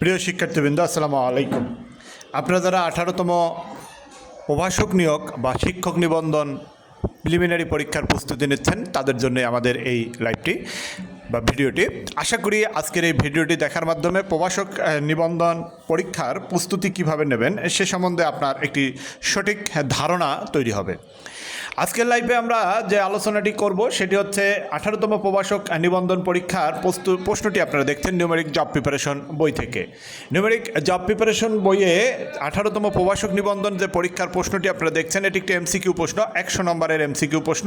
প্রিয় শিক্ষার্থীবৃন্দ, আসসালামু আলাইকুম। আপনারা যারা আঠারোতম প্রভাষক নিয়োগ বা শিক্ষক নিবন্ধন প্রিলিমিনারি পরীক্ষার প্রস্তুতি নিচ্ছেন, তাদের জন্য আমাদের এই লাইভটি বা ভিডিওটি আশা করি আজকের এই ভিডিওটি দেখার মাধ্যমে প্রভাষক নিবন্ধন পরীক্ষার প্রস্তুতি কীভাবে নেবেন, সে সম্বন্ধে আপনার একটি সঠিক ধারণা তৈরি হবে। আজকের লাইভে আমরা যে আলোচনাটি করব, সেটি হচ্ছে আঠারোতম প্রবাসক নিবন্ধন পরীক্ষার প্রশ্নটি আপনারা দেখছেন নিউমেরিক জব প্রিপারেশন বই থেকে। নিউমেরিক জব প্রিপারেশন বইয়ে আঠারোতম প্রবাসক নিবন্ধন যে পরীক্ষার প্রশ্নটি আপনারা দেখছেন, এটি একটি এমসিকিউ প্রশ্ন, একশো নম্বরের এমসিকিউ প্রশ্ন।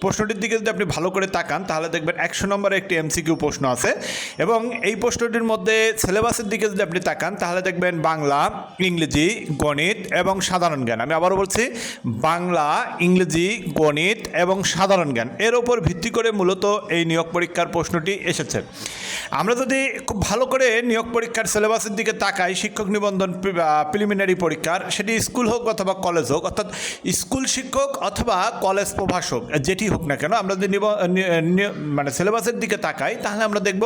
প্রশ্নটির দিকে যদি আপনি ভালো করে তাকান, তাহলে দেখবেন একশো নম্বরে একটি এমসিকিউ প্রশ্ন আছে। এবং এই প্রশ্নটির মধ্যে সিলেবাসের দিকে যদি আপনি তাকান, তাহলে দেখবেন বাংলা, ইংরেজি, গণিত এবং সাধারণ জ্ঞান। আমি আবারও বলছি, বাংলা, ইংরেজি গণিত এবং সাধারণ জ্ঞান, এর ওপর ভিত্তি করে মূলত এই নিয়োগ পরীক্ষার প্রশ্নটি এসেছে। আমরা যদি খুব ভালো করে নিয়োগ পরীক্ষার সিলেবাসের দিকে তাকাই, শিক্ষক নিবন্ধন প্রিলিমিনারি পরীক্ষার, সেটি স্কুল হোক অথবা কলেজ হোক, অর্থাৎ স্কুল শিক্ষক অথবা কলেজ প্রভাষক, যেটি হোক না কেন, আমরা যদি মানে সিলেবাসের দিকে তাকাই, তাহলে আমরা দেখব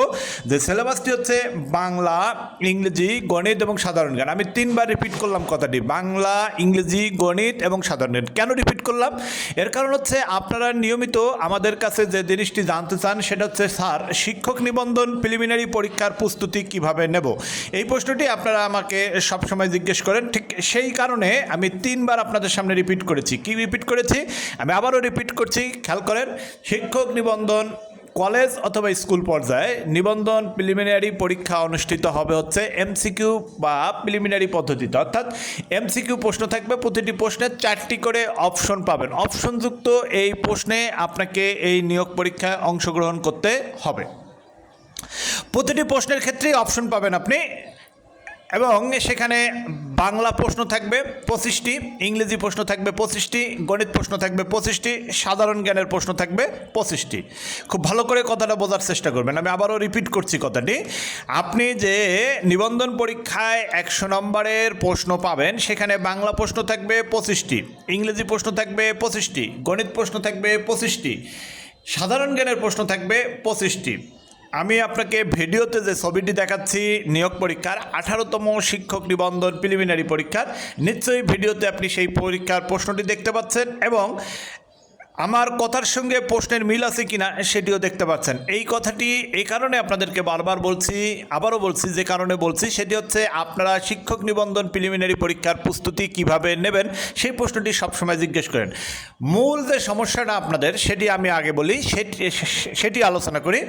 যে সিলেবাসটি হচ্ছে বাংলা, ইংরেজি, গণিত এবং সাধারণ জ্ঞান। আমি তিনবার রিপিট করলাম কথাটি, বাংলা, ইংরেজি, গণিত এবং সাধারণ জ্ঞান। কেন রিপিট করলাম? এর কারণ হচ্ছে আপনারা নিয়মিত আমাদের কাছে যে জিনিসটি জানতে চান, সেটা হচ্ছে, স্যার, শিক্ষক নিবন্ধন প্রিলিমিনারি পরীক্ষার প্রস্তুতি কীভাবে নেব? এই প্রশ্নটি আপনারা আমাকে সবসময় জিজ্ঞেস করেন। ঠিক সেই কারণে আমি তিনবার আপনাদের সামনে রিপিট করেছি। কি রিপিট করেছি? আমি আবারও রিপিট করছি, খেয়াল করেন, শিক্ষক নিবন্ধন কলেজ অথবা স্কুল পর্যায়ে নিবন্ধন প্রিলিমিনারি পরীক্ষা অনুষ্ঠিত হবে হচ্ছে এমসিকিউ বা প্রিলিমিনারি পদ্ধতিতে। অর্থাৎ এমসিকিউ প্রশ্ন থাকবে, প্রতিটি প্রশ্নে চারটি করে অপশন পাবেন। অপশনযুক্ত এই প্রশ্নে আপনাকে এই নিয়োগ পরীক্ষায় অংশগ্রহণ করতে হবে। প্রতিটি প্রশ্নের ক্ষেত্রেই অপশন পাবেন আপনি এবং সেখানে বাংলা প্রশ্ন থাকবে পঁচিশটি, ইংরেজি প্রশ্ন থাকবে পঁচিশটি, গণিত প্রশ্ন থাকবে পঁচিশটি, সাধারণ জ্ঞানের প্রশ্ন থাকবে পঁচিশটি। খুব ভালো করে কথাটা বোঝার চেষ্টা করবেন। আমি আবারও রিপিট করছি কথাটি। আপনি যে নিবন্ধন পরীক্ষায় একশো নম্বরের প্রশ্ন পাবেন, সেখানে বাংলা প্রশ্ন থাকবে পঁচিশটি, ইংরেজি প্রশ্ন থাকবে পঁচিশটি, গণিত প্রশ্ন থাকবে পঁচিশটি, সাধারণ জ্ঞানের প্রশ্ন থাকবে পঁচিশটি। আমি আপনাকে ভিডিওতে যে ছবিটি দেখাচ্ছি, নিয়োগ পরীক্ষার আঠারোতম শিক্ষক নিবন্ধন প্রিলিমিনারি পরীক্ষার, নিশ্চয়ই ভিডিওতে আপনি সেই পরীক্ষার প্রশ্নটি দেখতে পাচ্ছেন এবং আমার কথার সঙ্গে প্রশ্নের মিল আছে কিনা সেটিও দেখতে পাচ্ছেন। এই কথাটি এই কারণে আপনাদেরকে বারবার বলছি, আবারও বলছি, যে কারণে বলছি, সেটি হচ্ছে আপনারা শিক্ষক নিবন্ধন প্রিলিমিনারি পরীক্ষার প্রস্তুতি কীভাবে নেবেন সেই প্রশ্নটি সবসময় জিজ্ঞেস করেন। মূল যে সমস্যাটা আপনাদের, সেটি আমি আগে বলি, সেটি সেটি আলোচনা করি।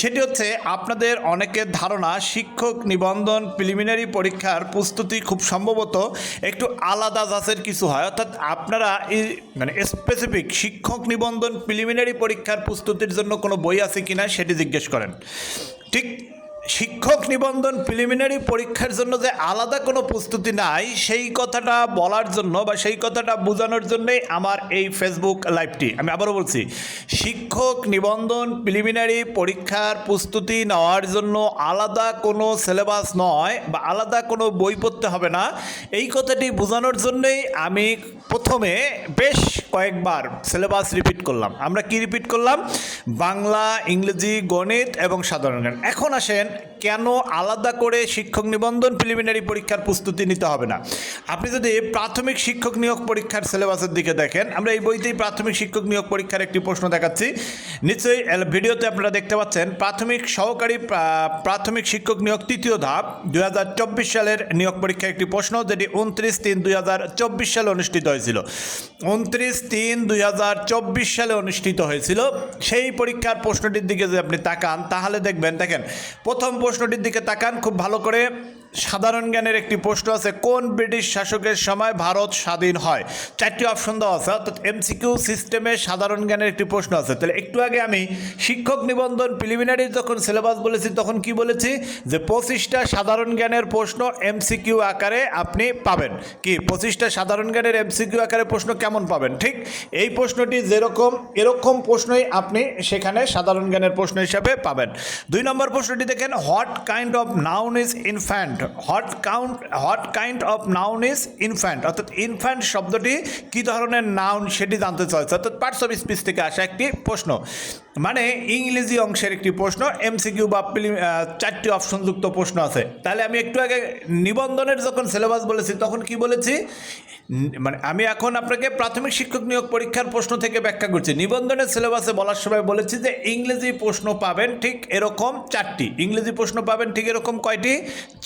সেটি হচ্ছে আপনাদের অনেকের ধারণা, শিক্ষক নিবন্ধন প্রিলিমিনারি পরীক্ষার প্রস্তুতি খুব সম্ভবত একটু আলাদা জাতের কিছু হয়। অর্থাৎ আপনারা মানে স্পেসিফিক শিক্ষক নিবন্ধন প্রিলিমিনারি পরীক্ষার প্রস্তুতির জন্য কোনো বই আছে কি না সেটি জিজ্ঞেস করেন। ঠিক শিক্ষক নিবন্ধন প্রিলিমিনারি পরীক্ষার জন্য যে আলাদা কোনো প্রস্তুতি নাই, সেই কথাটা বলার জন্য বা সেই কথাটা বোঝানোর জন্যই আমার এই ফেসবুক লাইভটি আমি আবারও বলছি, শিক্ষক নিবন্ধন প্রিলিমিনারি পরীক্ষার প্রস্তুতি নেওয়ার জন্য আলাদা কোনো সিলেবাস নয় বা আলাদা কোনো বই পড়তে হবে না। এই কথাটি বোঝানোর জন্যই আমি প্রথমে বেশ কয়েকবার সিলেবাস রিপিট করলাম। আমরা কি রিপিট করলাম? বাংলা, ইংরেজি, গণিত এবং সাধারণ জ্ঞান। এখন আসেন কেন আলাদা করে শিক্ষক নিবন্ধন প্রিলিমিনারি পরীক্ষার প্রস্তুতি নিতে হবে না? আপনি যদি প্রাথমিক শিক্ষক নিয়োগ পরীক্ষার সিলেবাসের দিকে দেখেন, আমরা এই বইতেই প্রাথমিক শিক্ষক নিয়োগ পরীক্ষার একটি প্রশ্ন দেখাচ্ছি। নিশ্চয়ই ভিডিওতে আপনারা দেখতে পাচ্ছেন, প্রাথমিক সহকারী প্রাথমিক শিক্ষক নিয়োগ তৃতীয় ধাপ, দুই হাজার চব্বিশ সালের নিয়োগ পরীক্ষার একটি প্রশ্ন, যেটি উনত্রিশ তিন দুই সালে অনুষ্ঠিত হয়েছিল। উনত্রিশ তিন দুই সালে অনুষ্ঠিত হয়েছিল। সেই পরীক্ষার প্রশ্নটির দিকে যদি আপনি তাকান, তাহলে দেখবেন, দেখেন, প্রথম প্রশ্নটির দিকে তাকান খুব ভালো করে। সাধারণ জ্ঞানের একটি প্রশ্ন আছে, কোন ব্রিটিশ শাসকের সময় ভারত স্বাধীন হয়? চারটি অপশন দেওয়া আছে, অর্থাৎ এমসিকিউ সিস্টেমে সাধারণ জ্ঞানের একটি প্রশ্ন আছে। তাহলে একটু আগে আমি শিক্ষক নিবন্ধন প্রিলিমিনারি যখন সিলেবাস বলেছি, তখন কি বলেছি? যে পঁচিশটা সাধারণ জ্ঞানের প্রশ্ন এমসিকিউ আকারে আপনি পাবেন। কি? পঁচিশটা সাধারণ জ্ঞানের এমসিকিউ আকারে প্রশ্ন কেমন পাবেন? ঠিক এই প্রশ্নটি যেরকম, এরকম প্রশ্নই আপনি সেখানে সাধারণ জ্ঞানের প্রশ্ন হিসাবে পাবেন। দুই নম্বর প্রশ্নটি দেখেন what kind of noun is infant what count, what kind of noun is infant অর্থাৎ ইনফ্যান্ট শব্দটি কী ধরনের নাউন সেটি জানতে চাইছে? অর্থাৎ পার্টস অফ স্পিচ থেকে আসা একটি প্রশ্ন। মানে ইংরেজি অংশের একটি প্রশ্ন এমসিকিউ বা চারটি অপশনযুক্ত প্রশ্ন আছে। তাহলে আমি একটু আগে নিবন্ধনের যখন সিলেবাস বলেছি, তখন কি বলেছি? মানে আমি এখন আপনাকে প্রাথমিক শিক্ষক নিয়োগ পরীক্ষার প্রশ্ন থেকে ব্যাখ্যা করছি। নিবন্ধনের সিলেবাসে বলার সময় বলেছি যে ইংরেজি প্রশ্ন পাবেন ঠিক এরকম চারটি। ইংরেজি প্রশ্ন পাবেন ঠিক এরকম কয়টি?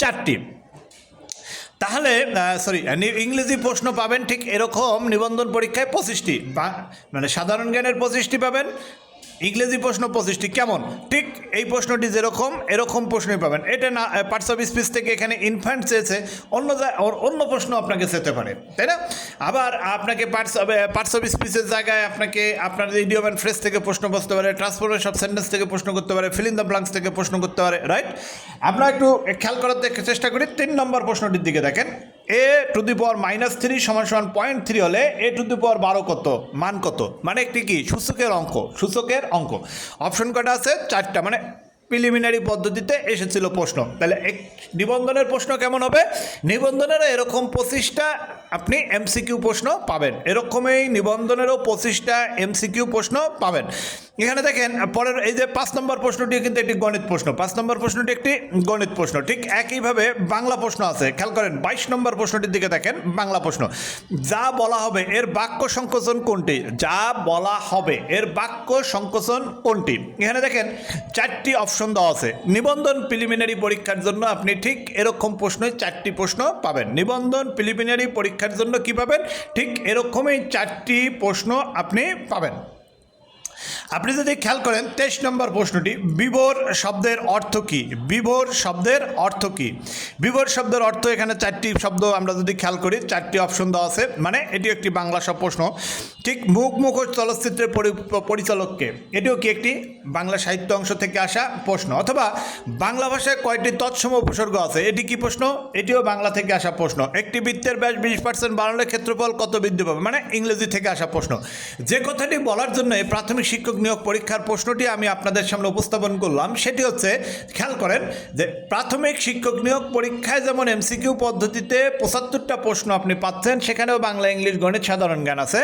চারটি। তাহলে সরি ইংরেজি প্রশ্ন পাবেন ঠিক এরকম নিবন্ধন পরীক্ষায় পঁচিশটি। মানে সাধারণ জ্ঞানের পঁচিশটি পাবেন। ইংরেজি প্রশ্ন পঁচিশটি। কেমন? ঠিক এই প্রশ্নটি যেরকম, এরকম প্রশ্নই পাবেন। এটা না পার্টস অফ স্পিচ থেকে এখানে ইনফ্যান্ট চেয়েছে, অন্য অন্য প্রশ্ন আপনাকে চেতে পারে, তাই না? আবার আপনাকে পার্টস অফ পার্টস অফ স্পিচের জায়গায় আপনাকে, আপনার ইডিওম অ্যান্ড ফ্রেস থেকে প্রশ্ন বসতে পারে ট্রান্সফরমেশন অফ সেন্টেন্স থেকে প্রশ্ন করতে পারে ফিল দ্য ব্লাঙ্কস থেকে প্রশ্ন করতে পারে রাইট আমরা একটু খেয়াল করার চেষ্টা করি, তিন নম্বর প্রশ্নটির দিকে দেখেন। A to the power minus three সমান সমান পয়েন্ট থ্রি হলে এ টু দি পাওয়ার বারো কত? মান কত? মানে একটি কি? সূচকের অঙ্ক। সূচকের অঙ্ক। অপশন কটা আছে? চারটা। মানে প্রিলিমিনারি পদ্ধতিতে এসেছিল প্রশ্ন। তাহলে এক নিবন্ধনের প্রশ্ন কেমন হবে? নিবন্ধনেরও এরকম পঁচিশটা আপনি এমসিকিউ প্রশ্ন পাবেন। এরকমই নিবন্ধনেরও পঁচিশটা এমসিকিউ প্রশ্ন পাবেন। এখানে দেখেন, পরের এই যে পাঁচ নম্বর প্রশ্নটি কিন্তু একটি গণিত প্রশ্ন। পাঁচ নম্বর প্রশ্নটি একটি গণিত প্রশ্ন। ঠিক একইভাবে বাংলা প্রশ্ন আছে। খেয়াল করেন, বাইশ নম্বর প্রশ্নটির দিকে দেখেন, বাংলা প্রশ্ন। যা বলা হবে, এর বাক্য সংকোচন কোনটি? যা বলা হবে, এর বাক্য সংকোচন কোনটি? এখানে দেখেন, চারটি অপশন দেওয়া আছে। নিবন্ধন প্রিলিমিনারি পরীক্ষার জন্য আপনি ঠিক এরকম প্রশ্নই চারটি প্রশ্ন পাবেন। নিবন্ধন প্রিলিমিনারি পরীক্ষার জন্য কি পাবেন? ঠিক এরকমই চারটি প্রশ্ন আপনি পাবেন। আপনি যদি খেয়াল করেন, তেইশ নম্বর প্রশ্নটি বিবর শব্দের অর্থ কী? বিবর শব্দের অর্থ কী? বিবর শব্দের অর্থ এখানে চারটি শব্দ আমরা যদি খেয়াল করি, চারটি অপশন দেওয়া আছে মানে এটি একটি বাংলা সব প্রশ্ন। ঠিক মুখ মুখোশ চলচ্চিত্রের পরি- পরিচালককে, এটিও কি একটি বাংলা সাহিত্য অংশ থেকে আসা প্রশ্ন। অথবা বাংলা ভাষায় কয়টি তৎসম উপসর্গ আছে, এটি কি প্রশ্ন? এটিও বাংলা থেকে আসা প্রশ্ন। একটি বৃত্তের ব্যাস বিশ পার্সেন্ট বাড়ালে ক্ষেত্রফল কত বৃদ্ধি পাবে? মানে ইংরেজি থেকে আসা প্রশ্ন। যে কথাটি বলার জন্য প্রাথমিক শিক্ষক নিয়োগ পরীক্ষার প্রশ্নটি আমি আপনাদের সামনে উপস্থাপন করলাম। সেটি হচ্ছে, খেয়াল করেন যে প্রাথমিক শিক্ষক নিয়োগ পরীক্ষায় যেমন এমসিকিউ পদ্ধতিতে পঁচাত্তরটা প্রশ্ন আপনি পাচ্ছেন, সেখানেও বাংলা, ইংলিশ, গণিত সাধারণ জ্ঞান আছে।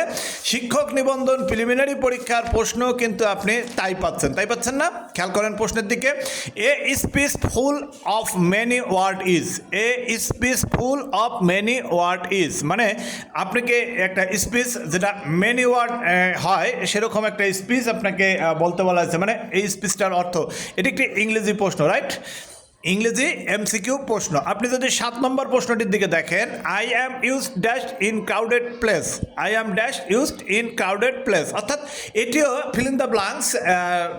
শিক্ষক নিবন্ধন প্রিলিমিনারি পরীক্ষার প্রশ্ন কিন্তু আপনি তাই পাচ্ছেন। তাই পাচ্ছেন না? খেয়াল করেন প্রশ্নের দিকে। A speech full of many word is a speech full of many word is মানে আপনাকে একটা স্পিচ যেটা মেনি ওয়ার্ড হয়, সেরকম একটা স্পিচ আহ, বলতে বলা হয়েছে। মানে এই স্পিচটার অর্থ এটি একটি ইংরেজি প্রশ্ন রাইট ইংরেজি এমসিকিউ প্রশ্ন। আপনি যদি সাত নম্বর প্রশ্নটির দিকে দেখেন I am used dash in crowded place I am dash used in crowded place অর্থাৎ এটিও ফিল দ্য ব্লাঙ্কস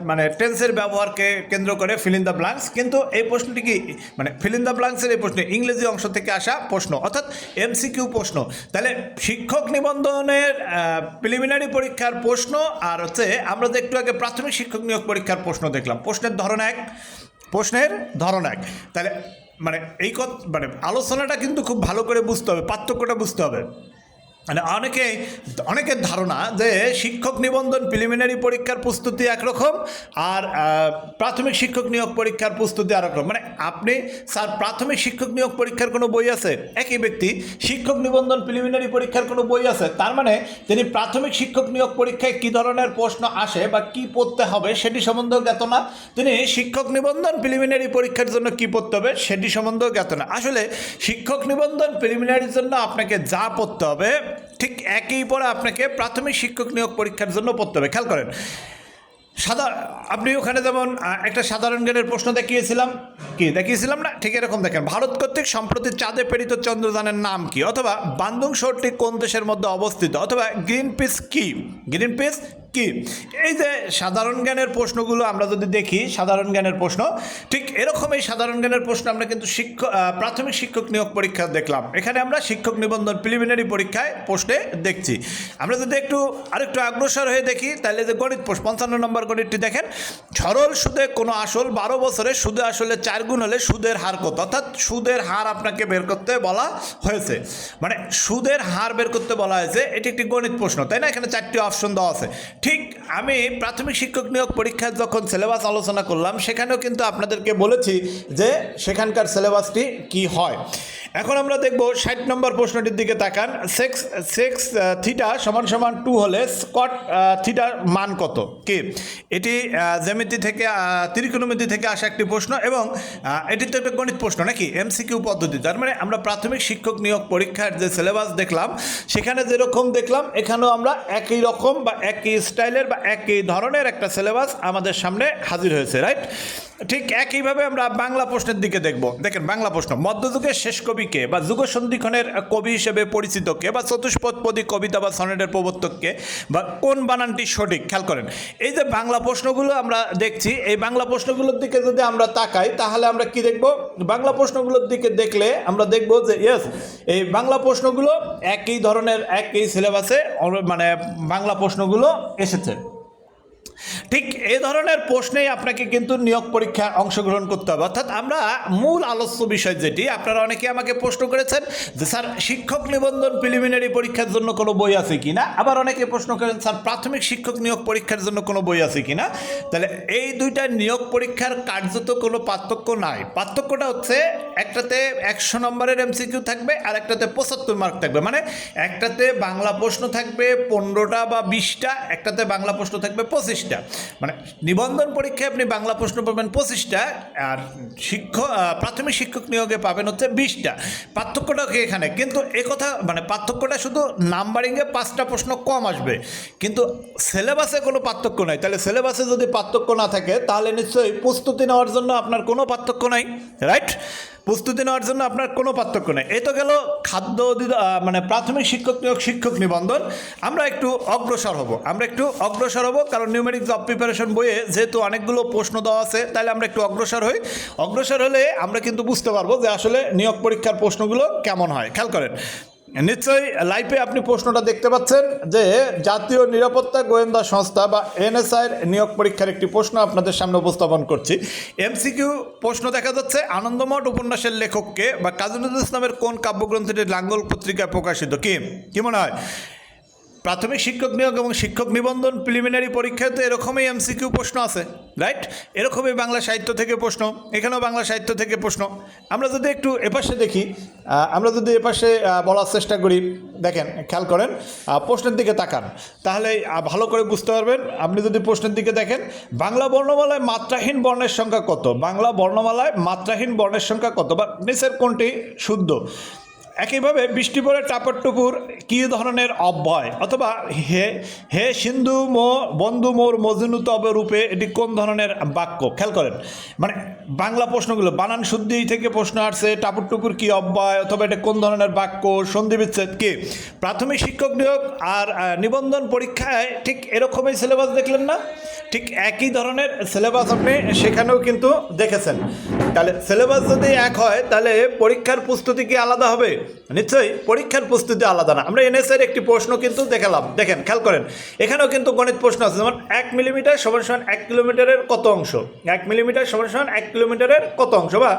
মানে টেন্সের ব্যবহারকে কেন্দ্র করে ফিল দ্য ব্লাঙ্কস কিন্তু এই প্রশ্নটি কি মানে ফিল দ্য ব্লাঙ্কসের এই প্রশ্ন ইংরেজি অংশ থেকে আসা প্রশ্ন। অর্থাৎ এমসিকিউ প্রশ্ন। তাহলে শিক্ষক নিবন্ধনের প্রিলিমিনারি পরীক্ষার প্রশ্ন আর হচ্ছে আমরা যে একটু আগে প্রাথমিক শিক্ষক নিয়োগ পরীক্ষার প্রশ্ন দেখলাম। প্রশ্নের ধরন এক প্রশ্নের ধরন এক। তাহলে মানে এই কথা মানে আলোচনাটা কিন্তু খুব ভালো করে বুঝতে হবে, পার্থক্যটা বুঝতে হবে। মানে অনেকে, অনেকের ধারণা যে শিক্ষক নিবন্ধন প্রিলিমিনারি পরীক্ষার প্রস্তুতি একরকম আর প্রাথমিক শিক্ষক নিয়োগ পরীক্ষার প্রস্তুতি আরেক রকম মানে আপনি, স্যার, প্রাথমিক শিক্ষক নিয়োগ পরীক্ষার কোনো বই আছে? একই ব্যক্তি, শিক্ষক নিবন্ধন প্রিলিমিনারি পরীক্ষার কোনো বই আছে? তার মানে তিনি প্রাথমিক শিক্ষক নিয়োগ পরীক্ষায় কী ধরনের প্রশ্ন আসে বা কি পড়তে হবে সেটি সম্বন্ধেও জ্ঞাত না। তিনি শিক্ষক নিবন্ধন প্রিলিমিনারি পরীক্ষার জন্য কি পড়তে হবে সেটি সম্বন্ধেও জ্ঞাত না। আসলে, শিক্ষক নিবন্ধন প্রিলিমিনারির জন্য আপনাকে যা পড়তে হবে ঠিক একই পরে আপনাকে প্রাথমিক শিক্ষক নিয়োগ পরীক্ষার জন্য পড়তে হবে। খেয়াল করেন। সাদা, আপনি ওখানে যেমন একটা সাধারণ জ্ঞানের প্রশ্ন দেখিয়েছিলাম। কি? দেখিয়েছিলাম না? ঠিক এরকম দেখেন। ভারত কর্তৃক সম্প্রতি চাঁদে পেরিত চন্দ্রযানের নাম কি? অথবা বান্দুং শহরটি কোন দেশের মধ্যে অবস্থিত? অথবা গ্রিন পিস কি? গ্রিন পিস কি? এই যে সাধারণ জ্ঞানের প্রশ্নগুলো আমরা যদি দেখি, সাধারণ জ্ঞানের প্রশ্ন, ঠিক এরকম এই সাধারণ জ্ঞানের প্রশ্ন আমরা কিন্তু শিক্ষক প্রাথমিক শিক্ষক নিয়োগ পরীক্ষা দেখলাম। এখানে আমরা শিক্ষক নিবন্ধন প্রিলিমিনারি পরীক্ষায় প্রশ্নে দেখছি। আমরা যদি একটু আরেকটু অগ্রসর হয়ে দেখি, তাহলে যে গণিত প্রশ্ন, পঞ্চান্ন নম্বর গণিতটি দেখেন। সরল সুদে কোনো আসল, বারো বছরে সুদে আসলে চার গুণ হলে সুদের হার কত? অর্থাৎ সুদের হার আপনাকে বের করতে বলা হয়েছে। মানে সুদের হার বের করতে বলা হয়েছে, এটি একটি গণিত প্রশ্ন, তাই না? এখানে চারটি অপশন দেওয়া আছে। ঠিক আমি প্রাথমিক শিক্ষক নিয়োগ পরীক্ষার যখন সিলেবাস আলোচনা করলাম, সেখানেও কিন্তু আপনাদেরকে বলেছি যে সেখানকার সিলেবাসটি কি হয়। এখন আমরা দেখব ষাট নম্বর প্রশ্নটির দিকে তাকান। সেক্স সেক্স থিটা সমান সমান টু হলে স্কট থিটার মান কত? কি? এটি জ্যামিতি থেকে ত্রিকোণমিতি থেকে আসা একটি প্রশ্ন এবং এটি তো একটা গণিত প্রশ্ন নাকি? এমসিকিউ পদ্ধতি। তার মানে আমরা প্রাথমিক শিক্ষক নিয়োগ পরীক্ষার যে সিলেবাস দেখলাম, সেখানে যেরকম দেখলাম, এখানেও আমরা একই রকম বা একই স্টাইলের বা একই ধরনের একটা সিলেবাস আমাদের সামনে হাজির হয়েছে রাইট ঠিক একইভাবে আমরা বাংলা প্রশ্নের দিকে দেখব। দেখেন, বাংলা প্রশ্ন, মধ্যযুগের শেষ কবিকে বা যুগ সন্ধিক্ষণের কবি হিসেবে পরিচিত কে বা চতুষ্পদপদী কবিতা বা সনেটের প্রবর্তককে বা কোন বানানটি সঠিক? খেয়াল করেন, এই যে বাংলা প্রশ্নগুলো আমরা দেখছি, এই বাংলা প্রশ্নগুলোর দিকে যদি আমরা তাকাই, তাহলে আমরা কি দেখব? বাংলা প্রশ্নগুলোর দিকে দেখলে আমরা দেখব যে ইয়েস এই বাংলা প্রশ্নগুলো একই ধরনের, একই সিলেবাসে মানে বাংলা প্রশ্নগুলো এসেছে। ঠিক এই ধরনের প্রশ্নেই আপনাকে কিন্তু নিয়োগ পরীক্ষা অংশগ্রহণ করতে হবে। অর্থাৎ আমরা মূল আলোচ্য বিষয় যেটি, আপনারা অনেকে আমাকে প্রশ্ন করেছেন যে, স্যার, শিক্ষক নিবন্ধন প্রিলিমিনারি পরীক্ষার জন্য কোনো বই আছে কি না? আবার অনেকে প্রশ্ন করেন, স্যার, প্রাথমিক শিক্ষক নিয়োগ পরীক্ষার জন্য কোনো বই আছে কি না? তাহলে এই দুইটা নিয়োগ পরীক্ষার কার্যত কোনো পার্থক্য নাই। পার্থক্যটা হচ্ছে একটাতে একশো নম্বরের এমসিকিউ থাকবে আর একটাতে পঁচাত্তর মার্ক থাকবে। মানে একটাতে বাংলা প্রশ্ন থাকবে পনেরোটা বা বিশটা, একটাতে বাংলা প্রশ্ন থাকবে পঁচিশটা। মানে নিবন্ধন পরীক্ষায় আপনি বাংলা প্রশ্ন পাবেন পঁচিশটা, আর শিক্ষক প্রাথমিক শিক্ষক নিয়োগে পাবেন হচ্ছে বিশটা। পার্থক্যটা কি এখানে? কিন্তু কথা মানে পার্থক্যটা শুধু নাম্বারিংয়ে পাঁচটা প্রশ্ন কম আসবে। কিন্তু সিলেবাসে কোনো পার্থক্য নাই। তাহলে সিলেবাসে যদি পার্থক্য না থাকে, তাহলে নিশ্চয়ই প্রস্তুতি নেওয়ার জন্য আপনার কোনো পার্থক্য নাই রাইট প্রস্তুতি নেওয়ার জন্য আপনার কোনো পার্থক্য নেই। এ তো গেল খাদ্য মানে প্রাথমিক শিক্ষক নিয়োগ, শিক্ষক নিবন্ধন। আমরা একটু অগ্রসর হব। আমরা একটু অগ্রসর হব, কারণ নিউমেরিক জব প্রিপারেশন বইয়ে যেহেতু অনেকগুলো প্রশ্ন দেওয়া আছে তাহলে আমরা একটু অগ্রসর হই। অগ্রসর হলে আমরা কিন্তু বুঝতে পারব যে আসলে নিয়োগ পরীক্ষার প্রশ্নগুলো কেমন হয়। খেয়াল করেন নিশ্চয়ই লাইফে আপনি প্রশ্নটা দেখতে পাচ্ছেন যে জাতীয় নিরাপত্তা গোয়েন্দা সংস্থা বা এনএসআইয়ের নিয়োগ পরীক্ষার একটি প্রশ্ন আপনাদের সামনে উপস্থাপন করছি। এমসিকিউ প্রশ্ন দেখা যাচ্ছে, আনন্দমঠ উপন্যাসের লেখককে বা কাজী নজরুল ইসলামের কোন কাব্যগ্রন্থটি লাঙ্গল পত্রিকায় প্রকাশিত? কি? কি মনে হয়? প্রাথমিক শিক্ষক নিয়োগ এবং শিক্ষক নিবন্ধন প্রিলিমিনারি পরীক্ষায় তো এরকমই এমসিকিউ প্রশ্ন আছে রাইট এরকমই বাংলা সাহিত্য থেকে প্রশ্ন, এখানেও বাংলা সাহিত্য থেকে প্রশ্ন। আমরা যদি একটু এপাশে দেখি আমরা যদি এপাশে বলার চেষ্টা করি, দেখেন, খেয়াল করেন প্রশ্নের দিকে তাকান। তাহলে ভালো করে বুঝতে পারবেন, আপনি যদি প্রশ্নের দিকে দেখেন, বাংলা বর্ণমালায় মাত্রাহীন বর্ণের সংখ্যা কত? বাংলা বর্ণমালায় মাত্রাহীন বর্ণের সংখ্যা কত? বা নিচের কোনটি শুদ্ধ? একইভাবে বৃষ্টি পরে টাপর কী ধরনের অব্যয় অথবা হে হে সিন্ধু মো, বন্ধু মোর মজনু তব রূপে এটি কোন ধরনের বাক্য? খেয়াল করেন। মানে বাংলা প্রশ্নগুলো, বানান শুদ্ধি থেকে প্রশ্ন আসছে, টাপুর টুপুর কী অব্যয় অথবা এটা কোন ধরনের বাক্য সন্ধি বিচ্ছেদ কি? প্রাথমিক শিক্ষক নিয়োগ আর নিবন্ধন পরীক্ষায় ঠিক এরকমই সিলেবাস দেখলেন না? ঠিক একই ধরনের সিলেবাস আপনি সেখানেও কিন্তু দেখেছেন। তাহলে সিলেবাস যদি এক হয়, তাহলে পরীক্ষার প্রস্তুতি কি আলাদা হবে? নিশ্চয়ই, পরীক্ষার প্রস্তুতি আলাদা না। আমরা এনএসএর একটি প্রশ্ন কিন্তু দেখালাম। দেখেন, খেয়াল করেন, এখানেও কিন্তু গণিত প্রশ্ন আছে। যেমন এক মিলিমিটার সমান সমান এক কিলোমিটারের কত অংশ? এক মিলিমিটার সমান সমান এক কিলোমিটারের কত অংশ? বা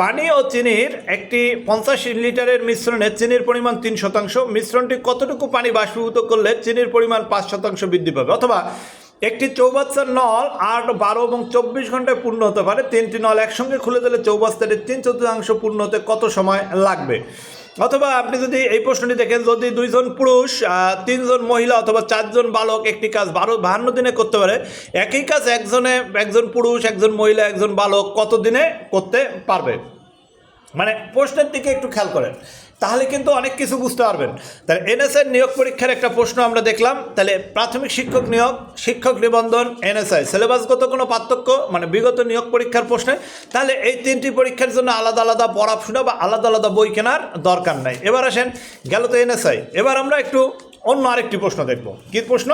পানি ও চিনির একটি পঞ্চাশ লিটারের মিশ্রণে চিনির পরিমাণ তিন শতাংশ। মিশ্রণটি কতটুকু পানি বাষ্পীভূত করলে চিনির পরিমাণ পাঁচ শতাংশ বৃদ্ধি পাবে? অথবা একটি চৌবাচ্চার নল আট, বারো এবং চব্বিশ ঘন্টায় পূর্ণ হতে পারে। তিনটি নল একসঙ্গে খুলে দিলে চৌবাচ্চাটির তিন চতুর্থাংশ পূর্ণ হতে কত সময় লাগবে? অথবা আপনি যদি এই প্রশ্নটি দেখেন, যদি দুইজন পুরুষ তিনজন মহিলা অথবা চারজন বালক একটি কাজ বারো, বাহান্ন দিনে করতে পারে, একই কাজ একজনে, একজন পুরুষ, একজন মহিলা, একজন বালক কত দিনে করতে পারবে? মানে প্রশ্নের দিকে একটু খেয়াল করেন। তাহলে কিন্তু অনেক কিছু বুঝতে পারবেন। তাহলে এনএসআই নিয়োগ পরীক্ষার একটা প্রশ্ন আমরা দেখলাম। তাহলে প্রাথমিক শিক্ষক নিয়োগ, শিক্ষক নিবন্ধন এনএসআই সিলেবাসগত কোনো পার্থক্য? মানে বিগত নিয়োগ পরীক্ষার প্রশ্নে। তাহলে এই তিনটি পরীক্ষার জন্য আলাদা আলাদা পড়াশোনা বা আলাদা আলাদা বই কেনার দরকার নাই। এবার আসেন, গেল তো এনএসআই এবার আমরা একটু অন্য আরেকটি প্রশ্ন দেখব। কি প্রশ্ন?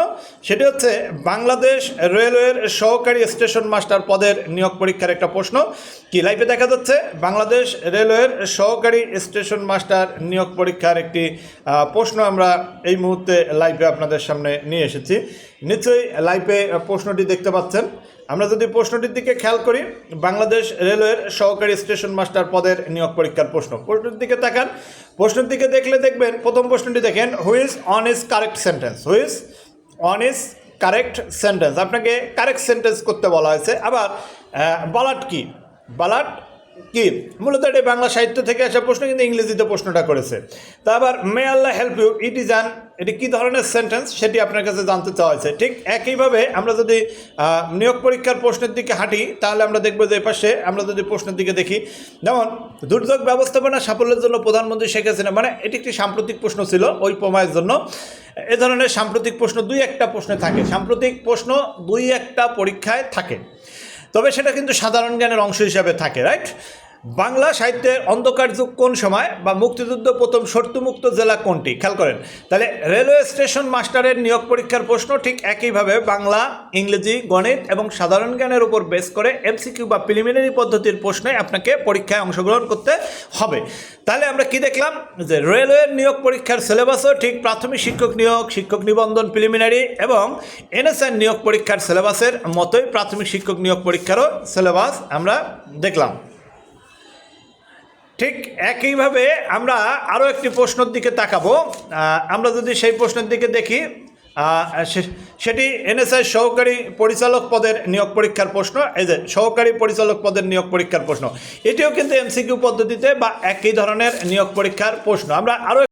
সেটি হচ্ছে, বাংলাদেশ রেলওয়ের সহকারী স্টেশন মাস্টার পদের নিয়োগ পরীক্ষার একটা প্রশ্ন। কি লাইফে দেখা যাচ্ছে, বাংলাদেশ রেলওয়ের সহকারী স্টেশন মাস্টার নিয়োগ পরীক্ষার একটি প্রশ্ন আমরা এই মুহূর্তে লাইভে আপনাদের সামনে নিয়ে এসেছি। নিশ্চয়ই লাইভে প্রশ্নটি দেখতে পাচ্ছেন। আমরা যদি প্রশ্নটির দিকে খেয়াল করি, বাংলাদেশ রেলওয়ের সহকারী স্টেশন মাস্টার পদের নিয়োগ পরীক্ষার প্রশ্ন। প্রশ্নের দিকে তাকান। প্রশ্নের দিকে দেখলে দেখবেন, প্রথম প্রশ্নটি দেখেন which one is correct sentence which one is correct sentence আপনাকে কারেক্ট সেন্টেন্স করতে বলা হয়েছে। আবার বালাট কি? বালাট কি? মূলত এটা বাংলা সাহিত্য থেকে আসা প্রশ্ন, কিন্তু ইংরেজিতে প্রশ্নটা করেছে। তা আবার may Allah help you it is an এটি কী ধরনের সেন্টেন্স সেটি আপনার কাছে জানতে চাওয়া হয়েছে। ঠিক একইভাবে আমরা যদি নিয়োগ পরীক্ষার প্রশ্নের দিকে হাঁটি, তাহলে আমরা দেখব যে পাশে আমরা যদি প্রশ্নের দিকে দেখি, যেমন, দুর্যোগ ব্যবস্থাপনা সাফল্যের জন্য প্রধানমন্ত্রী শেখ হাসিনা মানে এটি একটি সাম্প্রতিক প্রশ্ন ছিল ওই প্রমায়ের জন্য। এ ধরনের সাম্প্রতিক প্রশ্ন দুই একটা প্রশ্নে থাকে। সাম্প্রতিক প্রশ্ন দুই একটা পরীক্ষায় থাকে। তবে সেটা কিন্তু সাধারণ জ্ঞানের অংশ হিসাবে থাকে রাইট বাংলা সাহিত্যের অন্ধকার যুগ কোন সময় বা মুক্তিযুদ্ধ প্রথম শর্তমুক্ত জেলা কোনটি? খেয়াল করেন। তাহলে রেলওয়ে স্টেশন মাস্টারের নিয়োগ পরীক্ষার প্রশ্ন ঠিক একইভাবে বাংলা, ইংরেজি, গণিত এবং সাধারণ জ্ঞানের উপর বেস করে এমসিকিউ বা প্রিলিমিনারি পদ্ধতির প্রশ্নে আপনাকে পরীক্ষায় অংশগ্রহণ করতে হবে। তাহলে আমরা কি দেখলাম? যে রেলওয়ের নিয়োগ পরীক্ষার সিলেবাসও ঠিক প্রাথমিক শিক্ষক নিয়োগ, শিক্ষক নিবন্ধন, প্রিলিমিনারি এবং এনএসএন নিয়োগ পরীক্ষার সিলেবাসের মতোই প্রাথমিক শিক্ষক নিয়োগ পরীক্ষারও সিলেবাস আমরা দেখলাম। ঠিক একইভাবে আমরা আরও একটি প্রশ্নের দিকে তাকাবো। আমরা যদি সেই প্রশ্নের দিকে দেখি সেটি এনএসআই সহকারী পরিচালক পদের নিয়োগ পরীক্ষার প্রশ্ন। এই যে, সহকারী পরিচালক পদের নিয়োগ পরীক্ষার প্রশ্ন। এটিও কিন্তু এমসিকিউ পদ্ধতিতে বা একই ধরনের নিয়োগ পরীক্ষার প্রশ্ন। আমরা আরও